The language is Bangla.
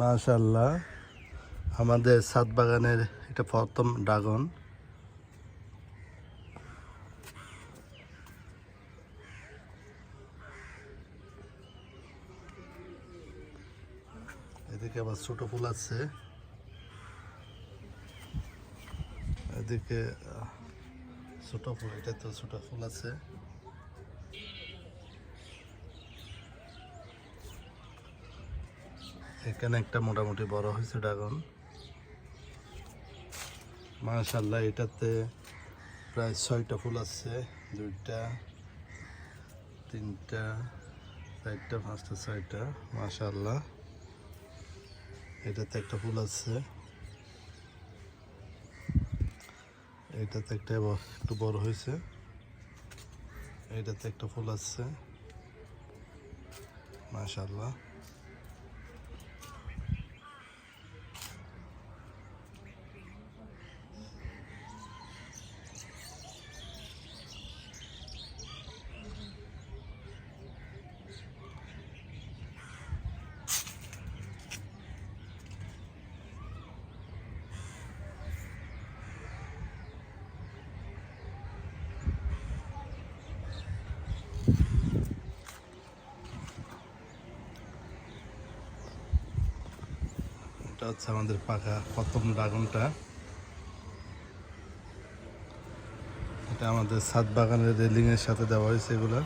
মাশাল্লাহ আমাদের সাত বাগানের এটা প্রথম ড্রাগন। এদিকে আবার ছোট ফুল আছে। এদিকে ছোট ফুল, এটা তো ছোট ফুল আছে। এখানে একটা মোটামুটি বড় হয়েছে ড্রাগন। মাশাল্লাহ এটাতে প্রায় ছয়টা ফুল আছে, দুইটা, তিনটা, চারটা, পাঁচটা, ছয়টা মাশাল্লাহ এটাতে একটা ফুল আছে। এটাতে একটা একটু বড় হয়েছে। এটাতে একটা ফুল আছে। মাশাল্লাহ এটা হচ্ছে আমাদের পাখা, প্রথম ড্রাগনটা। এটা আমাদের সাত বাগানের রেলিংয়ের সাথে দেওয়া হয়েছে এগুলা।